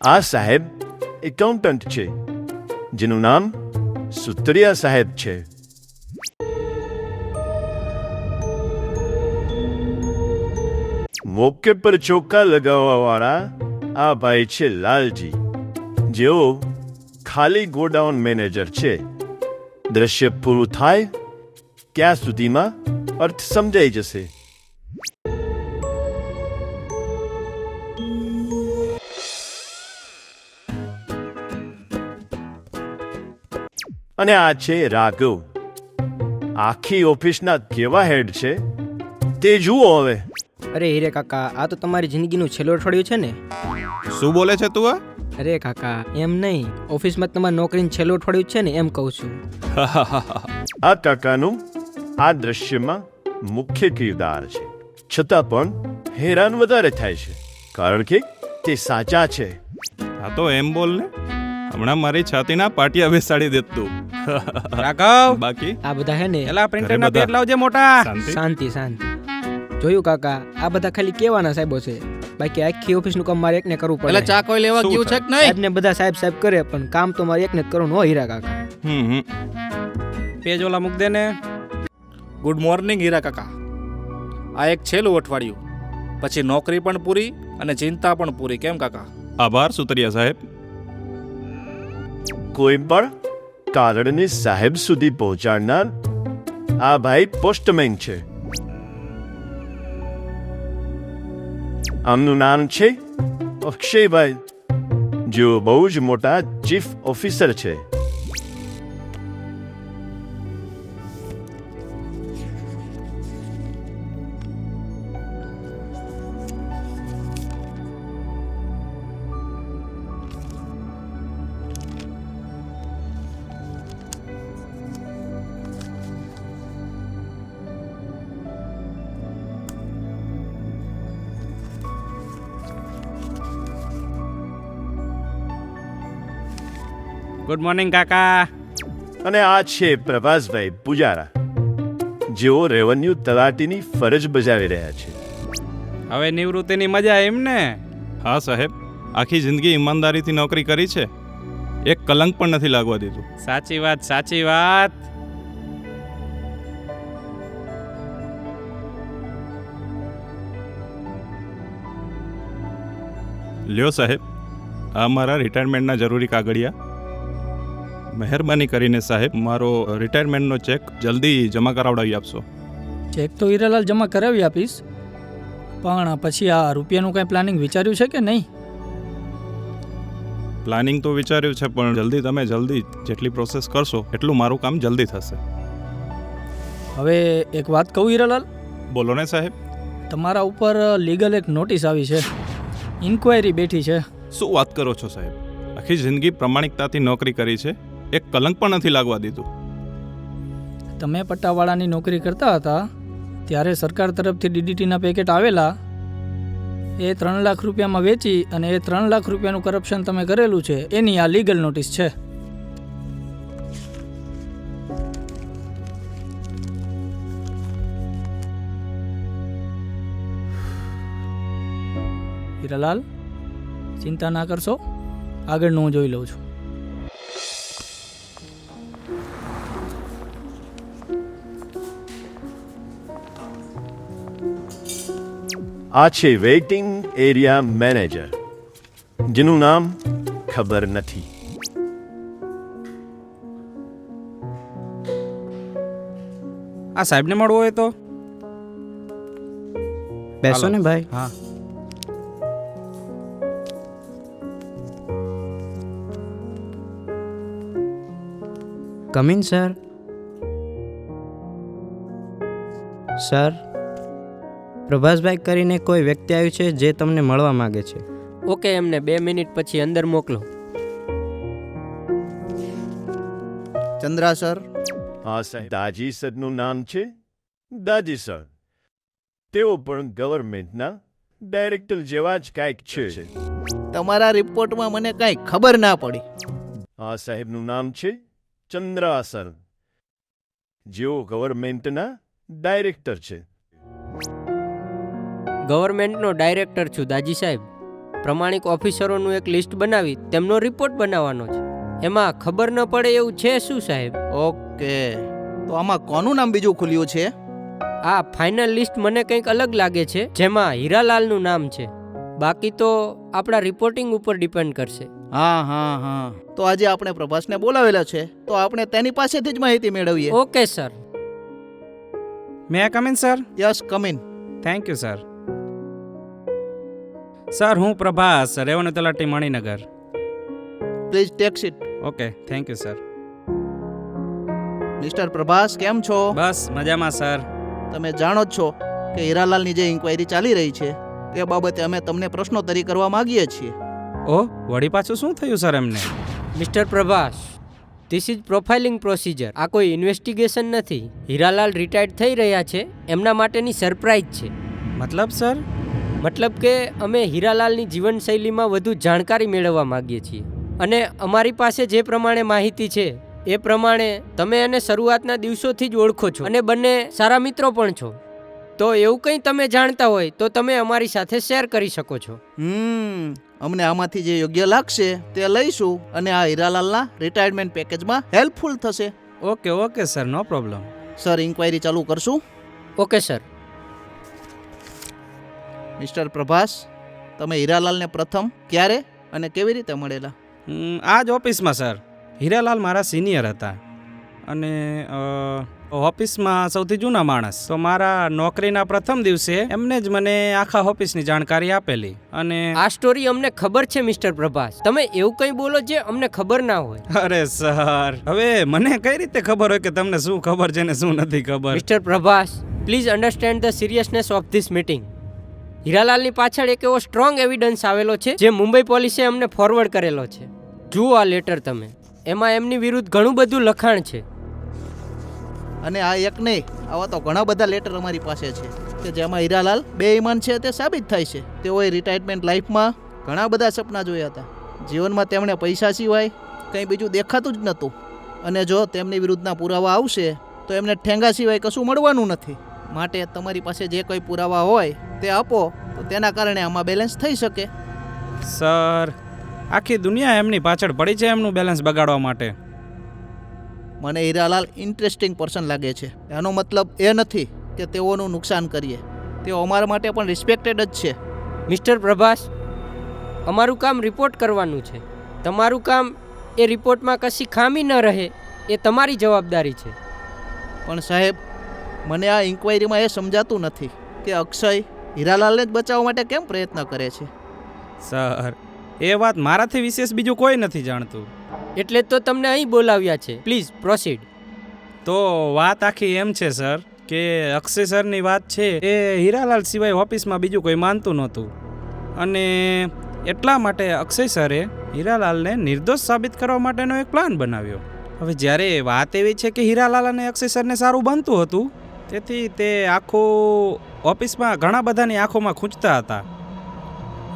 આ સાહેબ એકાઉન્ટન્ટ છે, જેનું નામ સુતરિયા સાહેબ છે. મોકે પર ચોખ્ખા લગાવવા વાળા આ ભાઈ છે લાલજી. જેઓ ખાલી ગોડાઉન મેનેજર છે. દ્રશ્ય પૂરું થાય, ત્યાં સુધીમાં અર્થ સમજાઈ જશે. અને આ છે રાઘવ. આખી ઓફિસના કેવા હેડ છે? તે જુઓ હવે. અરે હીરે કાકા આ તો તમારી જિંદગીનું છેલ્લું અઠવાડિયું છે ને? શું બોલે છે તું આ? અરે કાકા એમ નહીં. ઓફિસમાં તમારી નોકરીનું છેલ્લું અઠવાડિયું છે ને એમ કહું છું. આ કાકાનું આ દ્રશ્યમાં મુખ્ય કિરદાર છે. છતાં પણ હેરાન વધારે થાય છે. કારણ કે તે સાચા છે. આ તો એમ બોલ ને. હમણાં મારી છાતીના પાટિયા બેસાડી દેત રાઘવ. બાકી? આ બધા હે ને? એલા પ્રિન્ટર ના પેટ લાવજે મોટા. શાંતિ. શાંતિ શાંતિ. જોયું કાકા આ બધા ખાલી કેવાના સાહેબો છે. બાકી આખી ઓફિસનું કામ મારે એકને કરવું એટલે ચા કોઈ લેવા ગયું છે કે નહીં? આજને બધા સાહેબ સાહેબ કરે પણ કામ તો મારે એકને જ કરવાનું હોય હીરા કાકા. હમ હમ. પેજ ઓલા મૂક દે ને. ગુડ મોર્નિંગ હીરા કાકા. આ એક છેલ્લું અઠવાડિયું. પછી નોકરી પણ પૂરી અને ચિંતા પણ પૂરી. કેમ કાકા? આભાર સુતરિયા સાહેબ. કોઈ પણ કારણને સાહેબ સુધી પહોંચાડનાર આ ભાઈ પોસ્ટમેન છે. આમનું નામ છે અક્ષયભાઈ, જેઓ બહુ જ મોટા ચીફ ઓફિસર છે. ગુડ મોર્નિંગ કાકા. અને આ છે પ્રભાસભાઈ પૂજારા. જેઓ રેવન્યુ તલાટીની ફરજ બજાવી રહ્યા છે. હવે નિવૃત્તિની મજા એમ ને? હા સાહેબ. આખી જિંદગી ઈમાનદારીથી નોકરી કરી છે. એક કલંક પણ નથી લાગવા દીધું. સાચી વાત સાચી વાત. લ્યો સાહેબ આ મારા રિટાયરમેન્ટના જરૂરી કાગળિયા. મહેરબાની કરીને સાહેબ મારો રિટાયરમેન્ટનો ચેક જલ્દી જમા કરાવડાવી આપશો. ચેક તો હીરાલાલ જમા કરાવી આપીશ. પણ પછી આ રૂપિયાનું કંઈ પ્લાનિંગ વિચાર્યું છે કે નહીં? પ્લાનિંગ તો વિચાર્યું છે પણ જલ્દી તમે જલ્દી જેટલી પ્રોસેસ કરશો એટલું મારું કામ જલ્દી થશે. હવે એક વાત કહું હીરાલાલ બોલો ને સાહેબ. તમારા ઉપર લીગલ એક નોટિસ આવી છે. ઇન્ક્વાયરી બેઠી છે. શું વાત કરો છો સાહેબ? આખી જિંદગી પ્રમાણિકતાથી નોકરી કરી છે? એક કલંક પણ નથી લાગવા દીધું. તમે પટ્ટાવાળાની નોકરી કરતા હતા, ત્યારે સરકાર તરફથી ડીડીટીના પેકેટ આવેલા. એ ત્રણ લાખ રૂપિયામાં વેચી અને એ ત્રણ લાખ રૂપિયાનું કરપ્શન તમે કરેલું છે, એની આ લીગલ નોટિસ છે. હીરાલાલ, ચિંતા ના કરશો, આગળનું હું જોઈ લઉં છું. આ છે વેઇટિંગ એરિયા મેનેજર જેનું નામ ખબર નથી આ સાહેબને મળવો હોય તો? બેસો ને ભાઈ. હા. કમિન સર સર પ્રભાસભાઈ કરીને કોઈ વ્યક્તિ આવ્યું છે જે તમને મળવા માંગે છે? ઓકે એમને બે મિનિટ પછી અંદર મોકલો. ચંદ્રા સર. હા સાહેબ. દાજી સરનું નામ છે? દાજી સર. તેઓ પણ ગવર્મેન્ટના ડાયરેક્ટર જેવા જ કાંઈક છે. તમારા રિપોર્ટમાં મને કાંઈ ખબર ના પડી. આ સાહેબનું નામ છે ચંદ્રા સર. જેઓ ગવર્મેન્ટના ડાયરેક્ટર છે. ગવર્મેન્ટનો ડાયરેક્ટર છું દાજી સાહેબ. પ્રમાણિક ઓફિસરોનું એક લિસ્ટ બનાવી તેમનો રિપોર્ટ બનાવવાનો છે. એમાં ખબર ન પડે એવું છે શું સાહેબ? ઓકે. તો આમાં કોનું નામ બીજું ખુલ્યું છે? આ ફાઇનલ લિસ્ટ મને કંઈક અલગ લાગે છે જેમાં હીરાલાલનું નામ છે. બાકી તો આપણા રિપોર્ટિંગ ઉપર ડિપેન્ડ કરશે. હા હા હા. તો આજે આપણે પ્રભાસને બોલાવેલા છે. તો આપણે તેની પાસેથી જ માહિતી મેળવીએ. Okay sir. May I come in sir yes come in thank you sir sir હું પ્રભાસ રેવન્યુ તલાટી Maninagar. Please takes it okay thank you sir mister Prabhas કેમ છો? બસ મજામાં સર તમે જાણો જ છો કે હીરાલાલની જે ઇન્ક્વાયરી ચાલી રહી છે તે બાબતે અમે તમને પ્રશ્નોત્તરી કરવા માંગીએ છીએ. ઓ વળી પાછું શું થયું સર એમને? Mister Prabhas this is profiling procedure આ કોઈ ઇન્વેસ્ટિગેશન નથી. હીરાલાલ રિટાયર્ડ થઈ રહ્યા છે. એમના માટેની સરપ્રાઇઝ છે. મતલબ સર મતલબ કે અમે હીરાલાલની જીવનશૈલીમાં વધુ જાણકારી મેળવવા માગીએ છીએ. અને અમારી પાસે જે પ્રમાણે માહિતી છે એ પ્રમાણે તમે એને શરૂઆતના દિવસોથી જ ઓળખો છો અને બંને સારા મિત્રો પણ છો. તો એવું કંઈ તમે જાણતા હોય તો તમે અમારી સાથે શેર કરી શકો છો. હમ અમને આમાંથી જે યોગ્ય લાગશે તે લઈશું અને આ હીરાલાલના રિટાયરમેન્ટ પેકેજમાં હેલ્પફુલ થશે. Okay okay sir no problem sir inquiry ચાલુ કરશું. Okay sir. મિસ્ટર પ્રભાસ તમે હીરાલાલને પ્રથમ ક્યારે અને કેવી રીતે મળેલા? આ જ ઓફિસમાં સર. હીરાલાલ મારા સિનિયર હતા. અને ઓફિસમાં સૌથી જૂના માણસ. તો મારા નોકરીના પ્રથમ દિવસે એમને જ મને આખા ઓફિસની જાણકારી આપેલી. અને આ સ્ટોરી અમને ખબર છે મિસ્ટર પ્રભાસ. તમે એવું કંઈ બોલો જે અમને ખબર ના હોય. અરે સર. હવે મને કઈ રીતે ખબર હોય કે તમને શું ખબર છે ને શું નથી ખબર? Mister Prabhas please understand the seriousness of this meeting. હીરાલાલની પાછળ એક એવો સ્ટ્રોંગ એવિડન્સ આવેલો છે, જે મુંબઈ પોલીસે અમને ફોરવર્ડ કરેલો છે. જુઓ આ લેટર તમે. એમાં એમની વિરુદ્ધ ઘણું બધું લખાણ છે. અને આ એક નહીં, આવા તો ઘણા બધા લેટર અમારી પાસે છે, કે જેમાં હીરાલાલ બેઈમાન છે તે સાબિત થાય છે. તેઓએ રિટાયરમેન્ટ લાઈફમાં ઘણા બધા સપના જોયા હતા. જીવનમાં તેમણે પૈસા સિવાય કંઈ બીજું દેખાતું જ નહોતું. અને જો તેમની વિરુદ્ધના પુરાવા આવશે, તો એમને ઠેંગા સિવાય કશું મળવાનું નથી. માટે તમારી પાસે જે કોઈ પુરાવા હોય તે આપો તો તેના કારણે આમાં બેલેન્સ થઈ શકે. સર આખી દુનિયા એમની પાછળ પડી છે એમનું બેલેન્સ બગાડવા માટે. મને હીરાલાલ ઇન્ટરેસ્ટિંગ પર્સન લાગે છે. એનો મતલબ એ નથી કે તેઓનું નુકસાન કરીએ. તેઓ અમારા માટે પણ રિસ્પેક્ટેડ જ છે. મિસ્ટર પ્રભાસ અમારું કામ રિપોર્ટ કરવાનું છે. તમારું કામ એ રિપોર્ટમાં કશી ખામી ન રહે એ તમારી જવાબદારી છે. પણ સાહેબ મને આ ઇન્ક્વાયરીમાં એ સમજાતું નથી કે અક્ષય હીરાલાલને જ બચાવવા માટે કેમ પ્રયત્ન કરે છે. સર એ વાત મારાથી વિશેષ બીજું કોઈ નથી જાણતું. એટલે તો તમને અહીં બોલાવ્યા છે. પ્લીઝ પ્રોસીડ તો વાત આખી એમ છે સર કે અક્ષય સરની વાત છે એ હીરાલાલ સિવાય ઓફિસમાં બીજું કોઈ માનતું નહોતું. અને એટલા માટે અક્ષય સરે હીરાલાલને નિર્દોષ સાબિત કરવા માટેનો એક પ્લાન બનાવ્યો. હવે જ્યારે વાત એવી છે કે હીરાલાલ અને અક્ષય સરને સારું બનતું હતું તેથી તે આખું ઓફિસમાં ઘણા બધાની આંખોમાં ખૂંચતા હતા.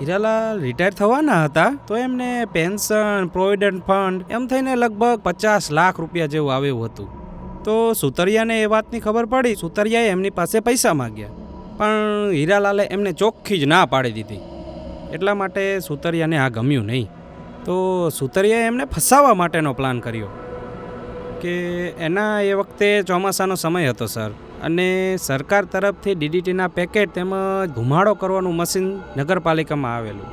હીરાલાલ રિટાયર થવાના હતા તો એમને પેન્શન, પ્રોવિડન્ટ ફંડ એમ થઈને લગભગ પચાસ લાખ રૂપિયા જેવું આવ્યું હતું. તો સુતરિયાને એ વાતની ખબર પડી, સુતરિયાએ એમની પાસે પૈસા માગ્યા. પણ હીરાલાલે એમને ચોખ્ખી જ ના પાડી દીધી. એટલા માટે સુતરિયાને આ ગમ્યું નહીં. તો સુતરિયાએ એમને ફસાવવા માટેનો પ્લાન કર્યો. કે એના એ વખતે ચોમાસાનો સમય હતો, સર. અને સરકાર તરફથી ડીડીટીના પેકેટ તેમજ ધુમાડો કરવાનું મશીન નગરપાલિકામાં આવેલું.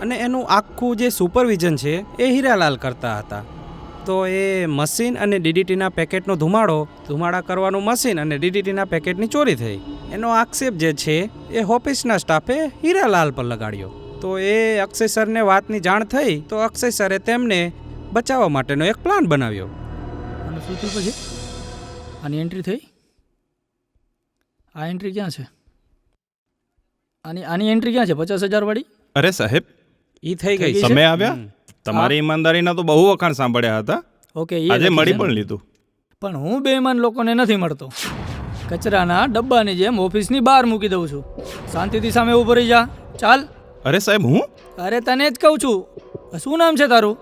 અને એનું આખું જે સુપરવિઝન છે એ હીરાલાલ કરતા હતા. તો એ મશીન અને ડીડીટીના પેકેટનો ધુમાડો, ધુમાડા કરવાનું મશીન અને ડીડીટીના પેકેટની ચોરી થઈ. એનો આક્ષેપ જે છે એ ઓફિસના સ્ટાફે હીરાલાલ પર લગાડ્યો. તો એ અક્ષય સરને વાતની જાણ થઈ, તો અક્ષય સરે તેમને બચાવવા માટેનો એક પ્લાન બનાવ્યો. અને પછી? એન્ટ્રી થઈ? આ એન્ટ્રી ક્યાં છે? આની આની એન્ટ્રી ક્યાં છે? પચાસ હજાર વાળી? અરે સાહેબ એ થઈ ગઈ છે. તમે આવ્યા? તમારી ઈમાનદારીના તો બહુ વખાણ સાંભળ્યા હતા. ઓકે આજે મળી પણ લીધું. પણ હું બેઈમાન લોકોને નથી મળતો. કચરાના ડબ્બાની જેમ ઓફિસની બહાર મૂકી દઉં છું. શાંતિથી સામે ઊભો રહી જા. ચાલ. અરે સાહેબ હું? અરે તને જ કહું છું. શું નામ છે તારું?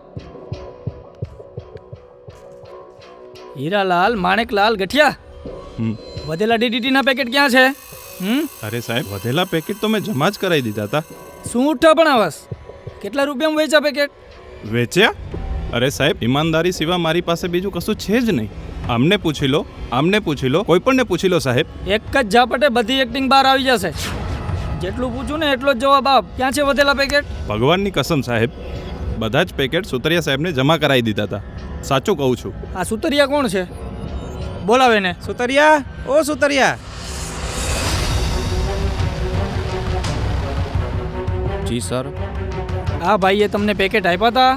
હીરાલાલ માણેકલાલ ગઠિયા. હમ. વધેલા ડીડીટીના પેકેટ ક્યાં છે? હમ? અરે સાહેબ વધેલા પેકેટ તો મેં જમા જ કરાવી દીધા હતા. શું ઉઠા પણ આવસ કેટલા રૂપિયામાં વેચ્યા પેકેટ? વેચ્યા? અરે સાહેબ ઈમાનદારી સિવાય મારી પાસે બીજું કશું છે જ નહીં. આમને પૂછી લો આમને પૂછી લો કોઈ પણને પૂછી લો સાહેબ. એક જ ઝાપટે બધી એક્ટિંગ બહાર આવી જશે. જેટલું પૂછું ને એટલો જ જવાબ આપ. ક્યાં છે વધેલા પેકેટ? ભગવાનની કસમ સાહેબ બધા જ પેકેટ સુતરિયા સાહેબને જમા કરાવી દીધા હતા. સાચું કહું છું. આ સુતરિયા કોણ છે? બોલાવે ને સુતરિયા ઓ સુતરિયા. જી સર. આ ભાઈએ તમને પેકેટ આપ્યા હતા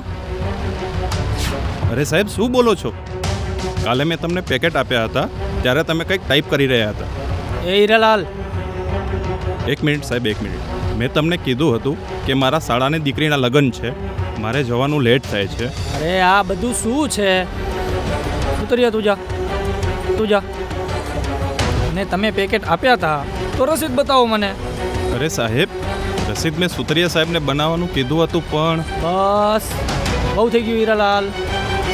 અરે સાહેબ શું બોલો છો? કાલે મેં તમને પેકેટ આપ્યા હતા ત્યારે તમે કંઈક ટાઈપ કરી રહ્યા હતા. એ હીરાલાલ. એક મિનિટ સાહેબ એક મિનિટ. મેં તમને કીધું હતું કે મારા શાળાની દીકરીના લગ્ન છે. મારે જવાનું લેટ થાય છે. અરે આ બધું શું છે? સુતરિયા તું જા. તું જા. ને તમે પેકેટ આપ્યા હતા તો રસીદ બતાવો મને. અરે સાહેબ રસીદ મેં સુતરિયા સાહેબને બનાવવાનું કીધું હતું પણ બસ બહુ થઈ ગયું હીરાલાલ.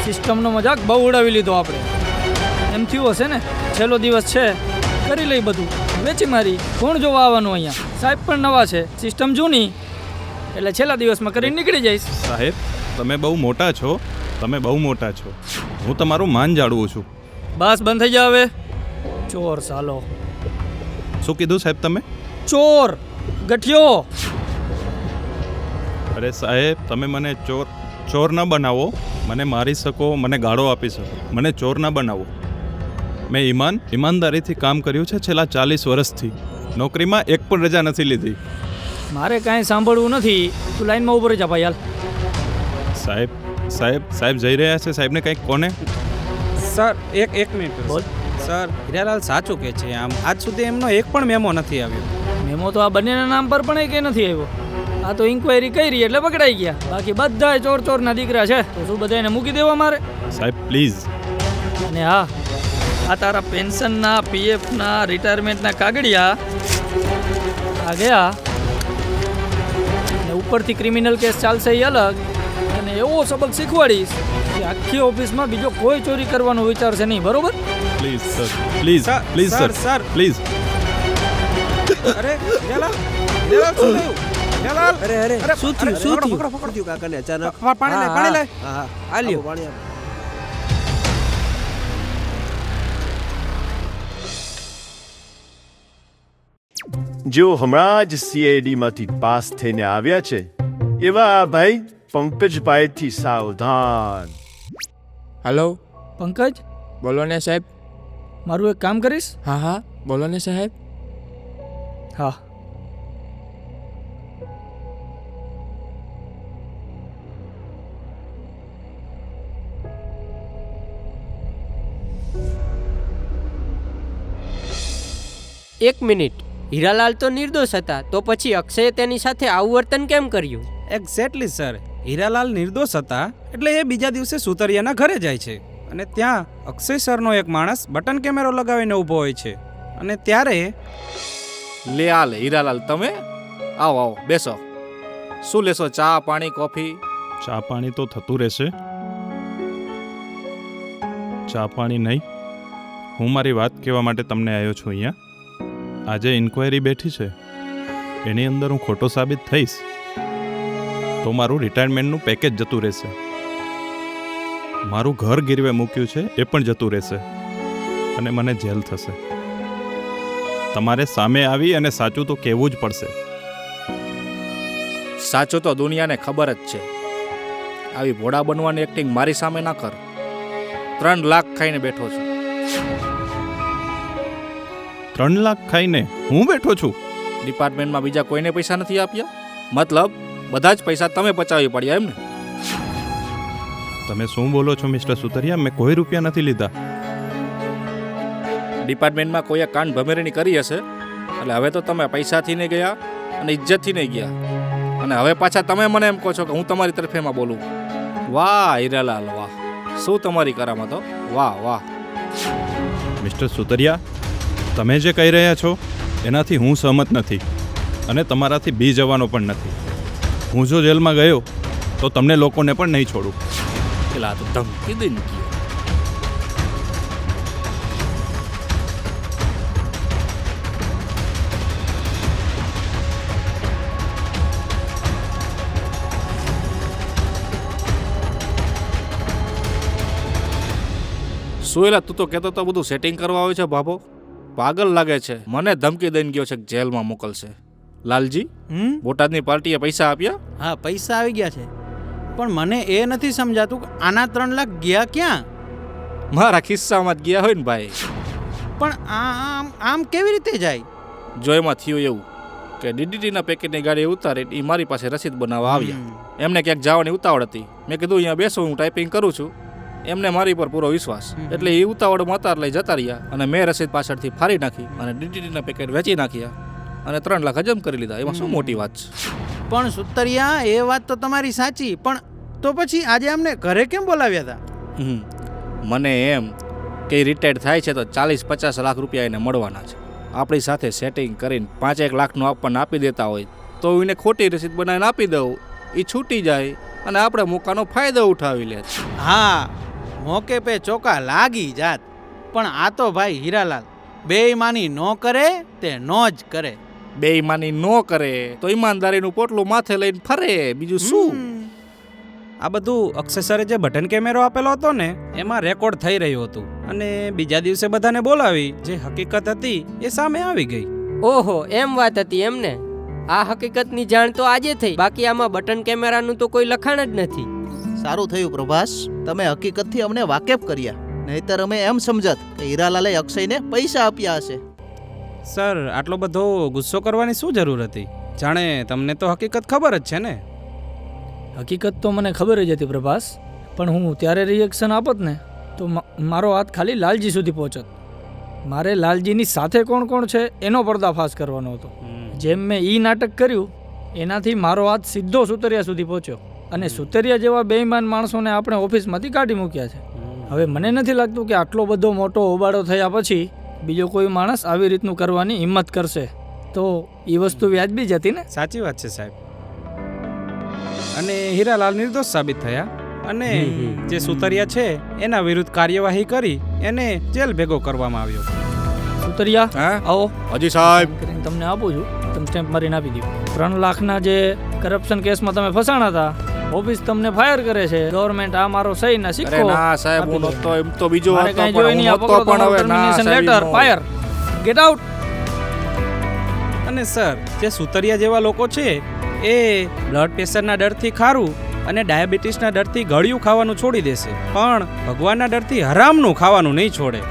સિસ્ટમનો મજાક બહુ ઉડાવી લીધો આપણે. એમ થયું હશે ને? છેલ્લો દિવસ છે. કરી લઈ બધું. વેચી મારી. કોણ જોવા આવવાનું અહીંયા? સાહેબ પણ નવા છે. સિસ્ટમ જૂની. એટલે છેલ્લા દિવસમાં કરીને નીકળી જઈશ. સાહેબ તમે બહુ મોટા છો. તમે બહુ મોટા છો. હું તમારું માન જાળવું છું. બસ બંધ થઈ જાવ હવે. ચોર સાલો. શું કીધું સાહેબ તમે? ચોર ગઠિયો. અરે સાહેબ તમે મને ચોર ચોર ન બનાવો. મને મારી શકો મને ગાળો આપી શકો. મને ચોર ન બનાવો. મેં ઈમાન ઈમાનદારીથી કામ કર્યું છે છેલ્લા ચાલીસ વર્ષથી. નોકરીમાં એક પણ રજા નથી લીધી. મારે કાંઈ સાંભળવું નથી. તું લાઈનમાં ઊભો રહી જા ભાઈ હાલ. સાહેબ સાહેબ સાહેબ જઈ રહ્યા છે. સાહેબને કંઈક કોને? સર એક એક મિનિટ. બોલ. સર હીરાલાલ સાચું કે છે આમ. આજ સુધી એમનો એક પણ મેમો નથી આવ્યો. મેમો તો આ બંનેના નામ પર પણ એક નથી આવ્યો. આ તો ઇન્ક્વાયરી કરી એટલે પકડાઈ ગયા. બાકી બધા ચોર ચોરના દીકરા છે. તો શું બધાને મૂકી દેવા મારે? સાહેબ પ્લીઝ અને હા આ તારા પેન્શનના પીએફના રિટાયરમેન્ટના કાગળિયા આ ગયા. ને ઉપરથી ક્રિમિનલ કેસ ચાલશે એ અલગ. એવો સબક શીખવાડીશ કે આખી ઓફિસમાં બીજો કોઈ ચોરી કરવાનો વિચારશે નહીં બરોબર? Please sir please sir, please sir, sir sir. Please અરે હીરાલાલ હીરાલાલ શું થયું? અરે અરે અરે, શું થયું શું થયું? પકડો, શું કાકાને? અચાનક? પાણી લે, પાણી લે. હા, હા. આ લ્યો. પાણી જેઓ હમણાં જ સીઆઈડીમાંથી પાસ થઈને આવ્યા છે એવા આ ભાઈ પંકજભાઈથી સાવધાન હલો પંકજ બોલો ને સાહેબ મારું એક કામ કરીશ હા હા બોલો ને સાહેબ હા એક મિનિટ હીરાલાલ તો નિર્દોષ હતા તો પછી અક્ષયે તેની સાથે આવું વર્તન કેમ કર્યું? એક્ઝેક્ટલી સર હીરાલાલ નિર્દોષ હતા એટલે એ બીજા દિવસે સુતરિયાના ઘરે જાય છે. અને ત્યાં અક્ષય સરનો એક માણસ બટન કેમેરો લગાવીને ઊભો હોય છે. અને ત્યારે લે આ લે હીરાલાલ તમે? આવો આવો બેસો. શું લેશો? ચા પાણી કોફી? ચા પાણી તો થતું રહેશે. ચા પાણી નહીં. હું મારી વાત કહેવા માટે તમને આવ્યો છું અહીંયા. આજે ઇન્ક્વાયરી બેઠી છે. એની અંદર હું ખોટો સાબિત થઈશ. તો મારું રિટાયરમેન્ટનું પેકેજ જતું રહેશે. મારું ઘર ગીરવે મૂક્યું છે એ પણ જતું રહેશે. અને મને જેલ થશે. તમારે સામે આવી અને સાચું તો કહેવું જ પડશે. સાચું તો દુનિયાને ખબર જ છે. આવી ભોળા બનવાની એક્ટિંગ મારી સામે ના કર. ત્રણ લાખ ખાઈને બેઠો છું. ત્રણ લાખ ખાઈને હું બેઠો છું? ડિપાર્ટમેન્ટમાં બીજા કોઈને પૈસા નથી આપ્યા? મતલબ બધા જ પૈસા તમે પચાવી પડ્યા એમ ને તમે શું બોલો છો મિસ્ટર સુતરિયા? મેં કોઈ રૂપિયા નથી લીધા. ડિપાર્ટમેન્ટમાં કોઈએ કાન ભમેરણી કરી હશે એટલે હવે તો તમે પૈસાથી નહીં ગયા અને ઇજ્જતથી નહીં ગયા. અને હવે પાછા તમે મને એમ કહો છો કે હું તમારી તરફેમાં બોલું. વાહ હીરાલાલ વાહ. શું તમારી કરામતો વાહ વાહ. મિસ્ટર સુતરિયા તમે જે કહી રહ્યા છો એનાથી હું સહમત નથી. અને તમારાથી બી જવાનો પણ નથી. હું જો જેલમાં ગયો, તો તમને લોકોને પણ નહીં છોડું. પેલા તો ધમકી દઈને ગયો સુએલા તું તો કહેતો તો બધું સેટિંગ કરવા આવે છે બાબો પાગલ લાગે છે. મને ધમકી દઈને ગયો છે જેલમાં મોકલશે. લાલજી બોટાદની પાર્ટીએ પૈસા આપ્યા? હા પૈસા આવી ગયા છે. પણ મને એ નથી સમજાતું કે આના ત્રણ લાખ ગયા ક્યાં? મારા ખિસ્સામાં જ ગયા હોય ને ભાઈ. પણ આમ આમ કેવી રીતે જાય? જો એમાં થયું એવું કે ડીડીટીના પેકેટની ગાડી ઉતારે એ મારી પાસે રસીદ બનાવવા આવ્યા. એમને ક્યાંક જવાની ઉતાવળ હતી. મેં કીધું અહીંયા બેસો હું ટાઈપિંગ કરું છું. એમને મારી પર પૂરો વિશ્વાસ. એટલે એ ઉતાવળમાં અતાર લઈ જતા રહ્યા અને મેં રસીદ પાછળથી ફાડી નાખી અને ડીડીટીના પેકેટ વેચી નાખ્યા. અને ત્રણ લાખ હજમ કરી લીધા. એમાં શું મોટી વાત છે? પણ સુતરિયા એ વાત તો તમારી સાચી પણ તો પછી આજે અમને ઘરે કેમ બોલાવ્યા હતા. મને એમ કે રિટાયર્ડ થાય છે તો ચાલીસ પચાસ લાખ રૂપિયા એને મળવાના છે. આપણી સાથે સેટિંગ કરીને પાંચ એક લાખનું આપણને આપી દેતા હોય તો એને ખોટી રસીદ બનાવીને આપી દઉં. એ છૂટી જાય અને આપણે મોકાનો ફાયદો ઉઠાવી લે હા મોકે પે ચોકા લાગી જાત. પણ આ તો ભાઈ હીરાલાલ બેઈમાની નો કરે તે નો જ કરે. બેઈમાની ન કરે તો ઈમાનદારીનું પોટલું માથે લઈને ફરે. બીજું શું? આ બધું અક્ષય સરે જે બટન કેમેરો આપેલો હતો ને એમાં રેકોર્ડ થઈ રહ્યું હતું. અને બીજા દિવસે બધાને બોલાવી જે હકીકત હતી એ સામે આવી ગઈ. ઓહો એમ વાત હતી એમને આ હકીકતની જાણ તો આજે થઈ. બાકી આમાં બટન કેમેરાનું તો કોઈ લખાણ જ નથી. સારું થયું પ્રભાસ. તમે હકીકતથી અમને વાકેફ કર્યા. નહીતર અમે એમ સમજત કે હીરાલાલે અક્ષયને પૈસા આપ્યા હશે. સર આટલો બધો ગુસ્સો કરવાની શું જરૂર હતી? જાણે તમને તો હકીકત ખબર જ છે ને? હકીકત તો મને ખબર જ હતી પ્રભાસ પણ હું ત્યારે રિએક્શન આપત ને તો મારો હાથ ખાલી લાલજી સુધી પહોંચત. મારે લાલજીની સાથે કોણ કોણ છે એનો પર્દાફાશ કરવાનો હતો. જેમ મેં ઈ નાટક કર્યું એનાથી મારો હાથ સીધો સુતરિયા સુધી પહોંચ્યો. અને સુતરિયા જેવા બેઈમાન માણસોને આપણે ઓફિસમાંથી કાઢી મૂક્યા છે. હવે મને નથી લાગતું કે આટલો બધો મોટો હોબાળો થયા પછી બીજો કોઈ માણસ આવી રીતનું કરવાની હિંમત કરશે. તો એ વસ્તુ વ્યાજબી જ હતી ને? સાચી વાત છે સાહેબ. અને હીરાલાલ નિર્દોષ સાબિત થયા. અને. જે સુતરિયા છે એના વિરુદ્ધ કાર્યવાહી કરી એને જેલ ભેગો કરવામાં આવ્યો. સુતરિયા? હા? આવો. હજી સાહેબ. તમને આપું છું. તમે સ્ટેમ્પ મારીને આપી દો ત્રણ લાખના જે કરપ્શન કેસમાં તમે ફસાણા હતા ઓફિસ તમને ફાયર કરે છે. ગવર્મેન્ટ આ મારો સહી ના સિક્કો ના સાહેબ હું નતો એમ તો બીજો હતો પણ જોઈ હું પકડો પણ હવે ના નો. ફાયર ગેટ આઉટ અને સર જે સુતરિયા જેવા લોકો છે એ બ્લડ પ્રેશરના ડરથી ખારું અને ડાયાબિટીસના ડરથી ગળ્યું ખાવાનું છોડી દેશે. પણ ભગવાનના ડરથી હરામનું ખાવાનું નહીં છોડે.